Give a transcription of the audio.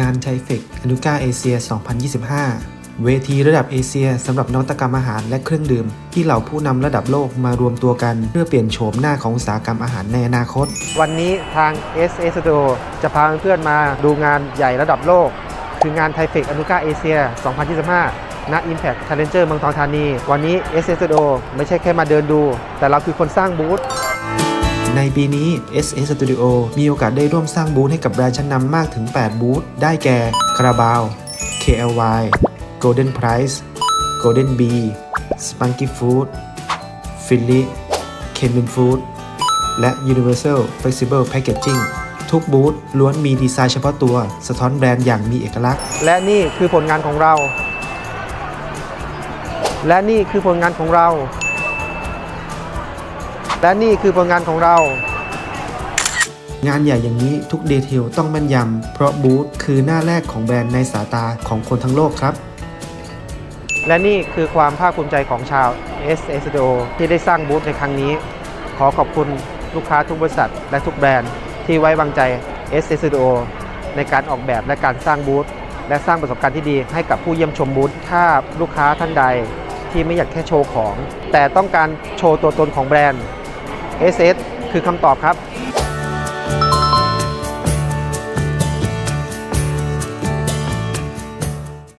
งานไทเฟกอนุกาเอเชีย 2025 เวทีระดับเอเชียสำหรับนวัตกรรมอาหารและเครื่องดื่ม ที่เหล่าผู้นำระดับโลกมารวมตัวกัน เพื่อเปลี่ยนโฉมหน้าของอุตสาหกรรมอาหารในอนาคต วันนี้ทาง s s t o จะพาเพื่อนมาดูงานใหญ่ระดับโลก คืองานไทเฟกอนุกาเอเชีย 2025ณ Impact Challenger เมืองทองธานี วันนี้ s s d o ไม่ใช่แค่มาเดินดู แต่เราคือคนสร้างบูธ ในปีนี้ SA Studio มีโอกาสได้ร่วมสร้างบูธให้กับแบรนด์ชั้นนำมากถึง 8 บูธ ได้แก่คาราบาว KLY Golden Price Golden B, Spunky Food Philly Kenman Food และ Universal Flexible Packaging ทุกบูธล้วนมีดีไซน์เฉพาะตัว สะท้อนแบรนด์อย่างมีเอกลักษณ์ และนี่คือผลงานของเรา และนี่คือผลงานของเรา และนี่คือผลงานของเรา งานใหญ่อย่างนี้ทุกดีเทลต้องแม่นยำ เพราะบูธคือหน้าแรกของแบรนด์ในสายตาของคนทั้งโลกครับ และนี่คือความภาคภูมิใจของชาว s s d o ที่ได้สร้างบูธในครั้งนี้ ขอขอบคุณลูกค้าทุกบริษัทและทุกแบรนด์ที่ไว้วางใจ s s d o ในการออกแบบและการสร้างบูธและสร้างประสบการณ์ที่ดีให้กับผู้เยี่ยมชมบูธถ้าลูกค้าท่านใดที่ไม่อยากแค่โชว์ของ แต่ต้องการโชว์ตัวตนของแบรนด์ s s คือคำตอบครับ